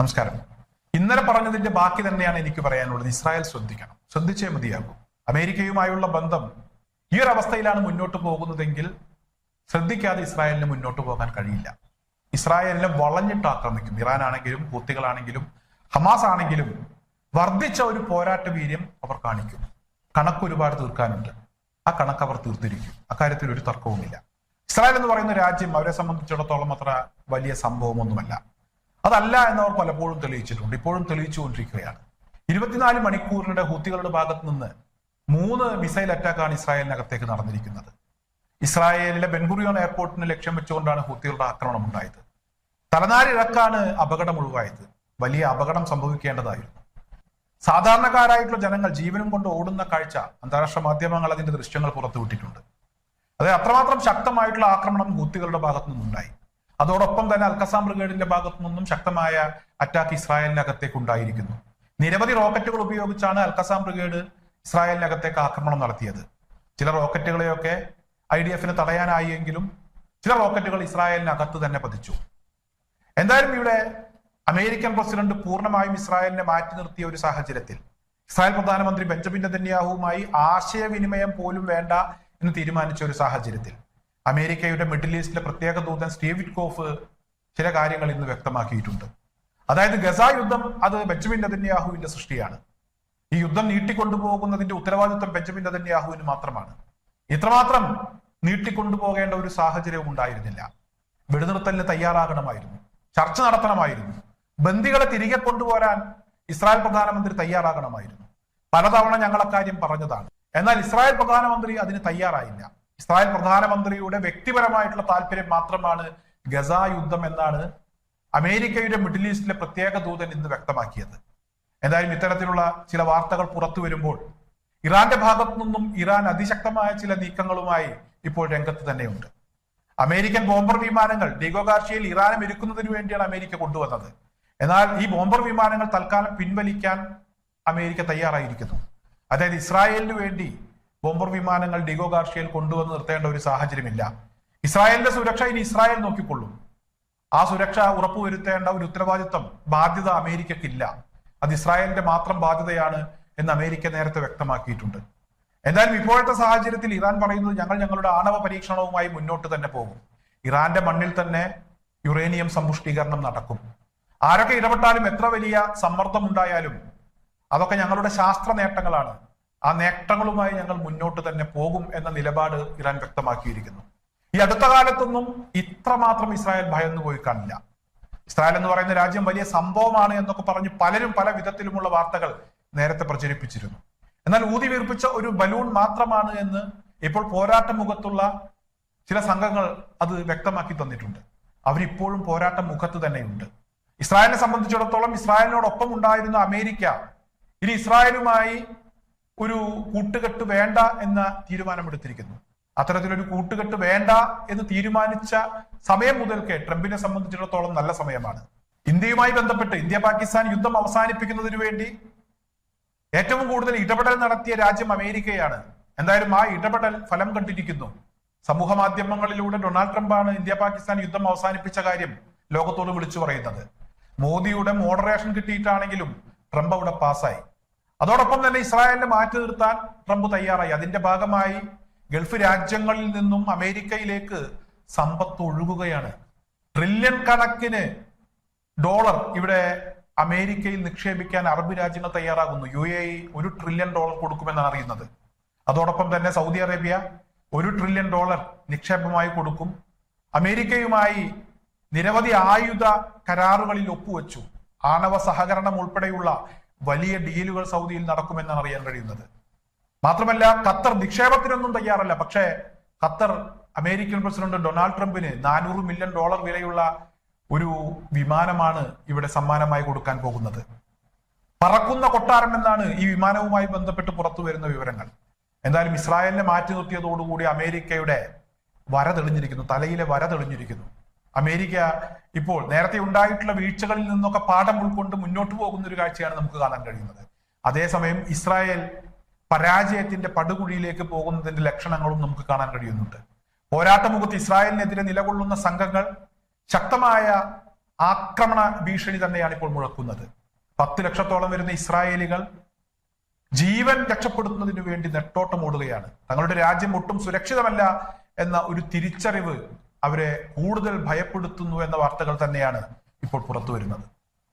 നമസ്കാരം. ഇന്നലെ പറഞ്ഞതിന്റെ ബാക്കി തന്നെയാണ് എനിക്ക് പറയാനുള്ളത്. ഇസ്രായേൽ ശ്രദ്ധിക്കണം. ശ്രദ്ധിച്ചേ മതിയാകും. അമേരിക്കയുമായുള്ള ബന്ധം ഈ ഒരു അവസ്ഥയിലാണ് മുന്നോട്ട് പോകുന്നതെങ്കിൽ ശ്രദ്ധിക്കാതെ ഇസ്രായേലിന് മുന്നോട്ട് പോകാൻ കഴിയില്ല. ഇസ്രായേലിനെ വളഞ്ഞിട്ട് ആക്രമിക്കും ഇറാൻ ആണെങ്കിലും കൂത്തികളാണെങ്കിലും ഹമാസ് ആണെങ്കിലും വർദ്ധിച്ച ഒരു പോരാട്ട വീര്യം അവർ കാണിക്കും കണക്ക് ഒരുപാട് തീർക്കാനുണ്ട്. ആ കണക്ക് അവർ തീർത്തിരിക്കും. അക്കാര്യത്തിൽ ഒരു തർക്കവുമില്ല. ഇസ്രായേൽ എന്ന് പറയുന്ന രാജ്യം അവരെ സംബന്ധിച്ചിടത്തോളം അത്ര വലിയ സംഭവമൊന്നുമല്ല. അതല്ല എന്നവർ പലപ്പോഴും തെളിയിച്ചിട്ടുണ്ട്. ഇപ്പോഴും തെളിയിച്ചുകൊണ്ടിരിക്കുകയാണ്. ഇരുപത്തിനാല് മണിക്കൂറിനിടെ ഹൂത്തികളുടെ ഭാഗത്ത് നിന്ന് മൂന്ന് മിസൈൽ അറ്റാക്കാണ് ഇസ്രായേലിനകത്തേക്ക് നടന്നിരിക്കുന്നത്. ഇസ്രായേലിലെ ബെൻഗുറിയോൺ എയർപോർട്ടിനെ ലക്ഷ്യം വെച്ചുകൊണ്ടാണ് ഹൂത്തികളുടെ ആക്രമണം ഉണ്ടായത്. തലനാരിഴക്കാണ് അപകടം ഒഴിവായത്. വലിയ അപകടം സംഭവിക്കേണ്ടതായിരുന്നു. സാധാരണക്കാരായിട്ടുള്ള ജനങ്ങൾ ജീവനും കൊണ്ട് ഓടുന്ന കാഴ്ച അന്താരാഷ്ട്ര മാധ്യമങ്ങൾ അതിന്റെ ദൃശ്യങ്ങൾ പുറത്തുവിട്ടിട്ടുണ്ട്. അതായത് അത്രമാത്രം ശക്തമായിട്ടുള്ള ആക്രമണം ഹൂത്തികളുടെ ഭാഗത്തു നിന്നുണ്ടായി. അതോടൊപ്പം തന്നെ അൽക്കസാം ബ്രിഗേഡിന്റെ ഭാഗത്തു നിന്നും ശക്തമായ അറ്റാക്ക് ഇസ്രായേലിനകത്തേക്ക് ഉണ്ടായിരിക്കുന്നു. നിരവധി റോക്കറ്റുകൾ ഉപയോഗിച്ചാണ് അൽക്കസാം ബ്രിഗേഡ് ഇസ്രായേലിനകത്തേക്ക് ആക്രമണം നടത്തിയത്. ചില റോക്കറ്റുകളെയൊക്കെ ഐ ഡി എഫിന് തടയാനായെങ്കിലും ചില റോക്കറ്റുകൾ ഇസ്രായേലിനകത്ത് തന്നെ പതിച്ചു. എന്തായാലും ഇവിടെ അമേരിക്കൻ പ്രസിഡന്റ് പൂർണമായും ഇസ്രായേലിനെ മാറ്റി നിർത്തിയ ഒരു സാഹചര്യത്തിൽ ഇസ്രായേൽ പ്രധാനമന്ത്രി ബെഞ്ചമിൻ നെതന്യാഹുവുമായി ആശയവിനിമയം പോലും വേണ്ട എന്ന് തീരുമാനിച്ച ഒരു സാഹചര്യത്തിൽ അമേരിക്കയുടെ മിഡിൽ ഈസ്റ്റിലെ പ്രത്യേക ദൂതൻ സ്റ്റീവ് കോഫ് ചില കാര്യങ്ങൾ ഇന്ന് വ്യക്തമാക്കിയിട്ടുണ്ട്. അതായത് ഗസ യുദ്ധം അത് ബെഞ്ചമിൻ നെതന്യാഹുവിന്റെ സൃഷ്ടിയാണ്. ഈ യുദ്ധം നീട്ടിക്കൊണ്ടുപോകുന്നതിന്റെ ഉത്തരവാദിത്വം ബെഞ്ചമിൻ നെതന്യാഹുവിന് മാത്രമാണ്. ഇത്രമാത്രം നീട്ടിക്കൊണ്ടുപോകേണ്ട ഒരു സാഹചര്യവും ഉണ്ടായിരുന്നില്ല. വെടിനിർത്തലിന് തയ്യാറാകണമായിരുന്നു. ചർച്ച നടത്തണമായിരുന്നു. ബന്ദികളെ തിരികെ കൊണ്ടുപോരാൻ ഇസ്രായേൽ പ്രധാനമന്ത്രി തയ്യാറാകണമായിരുന്നു. പലതവണ ഞങ്ങൾ കാര്യം പറഞ്ഞതാണ്. എന്നാൽ ഇസ്രായേൽ പ്രധാനമന്ത്രി അതിന് തയ്യാറായില്ല. ഇസ്രായേൽ പ്രധാനമന്ത്രിയുടെ വ്യക്തിപരമായിട്ടുള്ള താല്പര്യം മാത്രമാണ് ഗസ യുദ്ധം എന്നാണ് അമേരിക്കയുടെ മിഡിൽ ഈസ്റ്റിലെ പ്രത്യേക ദൂതൻ ഇന്ന് വ്യക്തമാക്കിയത്. എന്തായാലും ഇത്തരത്തിലുള്ള ചില വാർത്തകൾ പുറത്തു വരുമ്പോൾ ഇറാന്റെ ഭാഗത്തു നിന്നും ഇറാൻ അതിശക്തമായ ചില നീക്കങ്ങളുമായി ഇപ്പോൾ രംഗത്ത് തന്നെയുണ്ട്. അമേരിക്കൻ ബോംബർ വിമാനങ്ങൾ ഡീഗോ ഗാർഷ്യയിൽ ഇറാനെ ഇരിക്കുന്നതിന് വേണ്ടിയാണ് അമേരിക്ക കൊണ്ടുവന്നത്. എന്നാൽ ഈ ബോംബർ വിമാനങ്ങൾ തൽക്കാലം പിൻവലിക്കാൻ അമേരിക്ക തയ്യാറായിരിക്കുന്നു. അതായത് ഇസ്രായേലിന് വേണ്ടി ബോംബർ വിമാനങ്ങൾ ഡിഗോ ഗാർഷ്യയിൽ കൊണ്ടുവന്ന് നിർത്തേണ്ട ഒരു സാഹചര്യമില്ല. ഇസ്രായേലിന്റെ സുരക്ഷ ഇനി ഇസ്രായേൽ നോക്കിക്കൊള്ളും. ആ സുരക്ഷ ഉറപ്പുവരുത്തേണ്ട ഒരു ഉത്തരവാദിത്വം ബാധ്യത അമേരിക്കക്കില്ല. അത് ഇസ്രായേലിന്റെ മാത്രം ബാധ്യതയാണ് എന്ന് അമേരിക്ക നേരത്തെ വ്യക്തമാക്കിയിട്ടുണ്ട്. എന്തായാലും ഇപ്പോഴത്തെ സാഹചര്യത്തിൽ ഇറാൻ പറയുന്നത് ഞങ്ങൾ ഞങ്ങളുടെ ആണവ പരീക്ഷണവുമായി മുന്നോട്ട് തന്നെ പോകും. ഇറാന്റെ മണ്ണിൽ തന്നെ യുറേനിയം സമ്പുഷ്ടീകരണം നടക്കും. ആരൊക്കെ ഇടപെട്ടാലും എത്ര വലിയ സമ്മർദ്ദം ഉണ്ടായാലും അതൊക്കെ ഞങ്ങളുടെ ശാസ്ത്ര നേട്ടങ്ങളാണ്. ആ നേട്ടങ്ങളുമായി ഞങ്ങൾ മുന്നോട്ട് തന്നെ പോകും എന്ന നിലപാട് ഇറാൻ വ്യക്തമാക്കിയിരിക്കുന്നു. ഈ അടുത്ത കാലത്തൊന്നും ഇത്രമാത്രം ഇസ്രായേൽ ഭയന്നു പോയി കാണില്ല. ഇസ്രായേൽ എന്ന് പറയുന്ന രാജ്യം വലിയ സംഭവമാണ് എന്നൊക്കെ പറഞ്ഞ് പലരും പല വിധത്തിലുമുള്ള വാർത്തകൾ നേരത്തെ പ്രചരിപ്പിച്ചിരുന്നു. എന്നാൽ ഊതി വീർപ്പിച്ച ഒരു ബലൂൺ മാത്രമാണ് എന്ന് ഇപ്പോൾ പോരാട്ട മുഖത്തുള്ള ചില സംഘങ്ങൾ അത് വ്യക്തമാക്കി തന്നിട്ടുണ്ട്. അവരിപ്പോഴും പോരാട്ട മുഖത്ത് തന്നെയുണ്ട്. ഇസ്രായേലിനെ സംബന്ധിച്ചിടത്തോളം ഇസ്രായേലിനോടൊപ്പം ഉണ്ടായിരുന്ന അമേരിക്ക ഇനി ഇസ്രായേലുമായി ഒരു കൂട്ടുകെട്ട് വേണ്ട എന്ന തീരുമാനമെടുത്തിരിക്കുന്നു. അത്തരത്തിലൊരു കൂട്ടുകെട്ട് വേണ്ട എന്ന് തീരുമാനിച്ച സമയം മുതൽക്കേ ട്രംപിനെ സംബന്ധിച്ചിടത്തോളം നല്ല സമയമാണ്. ഇന്ത്യയുമായി ബന്ധപ്പെട്ട് ഇന്ത്യ പാകിസ്ഥാൻ യുദ്ധം അവസാനിപ്പിക്കുന്നതിനു വേണ്ടി ഏറ്റവും കൂടുതൽ ഇടപെടൽ നടത്തിയ രാജ്യം അമേരിക്കയാണ്. എന്തായാലും ആ ഇടപെടൽ ഫലം കണ്ടിരിക്കുന്നു. സമൂഹ മാധ്യമങ്ങളിലൂടെ ഡൊണാൾഡ് ട്രംപാണ് ഇന്ത്യ പാകിസ്ഥാൻ യുദ്ധം അവസാനിപ്പിച്ച കാര്യം ലോകത്തോട് വിളിച്ചു പറയുന്നത്. മോദിയുടെ മോഡറേഷൻ കിട്ടിയിട്ടാണെങ്കിലും ട്രംപ് അവിടെ പാസ്സായി. അതോടൊപ്പം തന്നെ ഇസ്രായേലിനെ മാറ്റി നിർത്താൻ ട്രംപ് തയ്യാറായി. അതിന്റെ ഭാഗമായി ഗൾഫ് രാജ്യങ്ങളിൽ നിന്നും അമേരിക്കയിലേക്ക് സമ്പത്ത് ഒഴുകുകയാണ്. ട്രില്യൺ കണക്കിന് ഡോളർ ഇവിടെ അമേരിക്കയിൽ നിക്ഷേപിക്കാൻ അറബ് രാജ്യങ്ങൾ തയ്യാറാകുന്നു. യു എ ഒരു ട്രില്യൺ ഡോളർ കൊടുക്കുമെന്നാണ് അറിയുന്നത്. അതോടൊപ്പം തന്നെ സൗദി അറേബ്യ ഒരു ട്രില്യൺ ഡോളർ നിക്ഷേപമായി കൊടുക്കും. അമേരിക്കയുമായി നിരവധി ആയുധ കരാറുകളിൽ ഒപ്പുവെച്ചു. ആണവ സഹകരണം ഉൾപ്പെടെയുള്ള വലിയ ഡീലുകൾ സൗദിയിൽ നടക്കുമെന്നാണ് അറിയാൻ കഴിയുന്നത്. മാത്രമല്ല ഖത്തർ നിക്ഷേപത്തിനൊന്നും തയ്യാറല്ല. പക്ഷേ ഖത്തർ അമേരിക്കൻ പ്രസിഡന്റ് ഡൊണാൾഡ് ട്രംപിന് നാനൂറ് മില്യൺ ഡോളർ വിലയുള്ള ഒരു വിമാനമാണ് ഇവിടെ സമ്മാനമായി കൊടുക്കാൻ പോകുന്നത്. പറക്കുന്ന കൊട്ടാരം എന്നാണ് ഈ വിമാനവുമായി ബന്ധപ്പെട്ട് പുറത്തു വരുന്ന വിവരങ്ങൾ. എന്തായാലും ഇസ്രായേലിനെ മാറ്റി നിർത്തിയതോടുകൂടി അമേരിക്കയുടെ വര തെളിഞ്ഞിരിക്കുന്നു തലയിലെ വര തെളിഞ്ഞിരിക്കുന്നു. അമേരിക്ക ഇപ്പോൾ നേരത്തെ ഉണ്ടായിട്ടുള്ള വീഴ്ചകളിൽ നിന്നൊക്കെ പാഠം ഉൾക്കൊണ്ട് മുന്നോട്ട് പോകുന്ന ഒരു കാഴ്ചയാണ് നമുക്ക് കാണാൻ കഴിയുന്നത്. അതേസമയം ഇസ്രായേൽ പരാജയത്തിന്റെ പടുകുഴിയിലേക്ക് പോകുന്നതിന്റെ ലക്ഷണങ്ങളും നമുക്ക് കാണാൻ കഴിയുന്നുണ്ട്. പോരാട്ടമുഖത്ത് ഇസ്രായേലിനെതിരെ നിലകൊള്ളുന്ന സംഘങ്ങൾ ശക്തമായ ആക്രമണ ഭീഷണി തന്നെയാണ് ഇപ്പോൾ മുഴക്കുന്നത്. പത്ത് ലക്ഷത്തോളം വരുന്ന ഇസ്രായേലികൾ ജീവൻ രക്ഷപ്പെടുത്തുന്നതിന് വേണ്ടി നെട്ടോട്ടം ഓടുകയാണ്. തങ്ങളുടെ രാജ്യം ഒട്ടും സുരക്ഷിതമല്ല എന്ന ഒരു തിരിച്ചറിവ് അവരെ കൂടുതൽ ഭയപ്പെടുത്തുന്നു എന്ന വാർത്തകൾ തന്നെയാണ് ഇപ്പോൾ പുറത്തു വരുന്നത്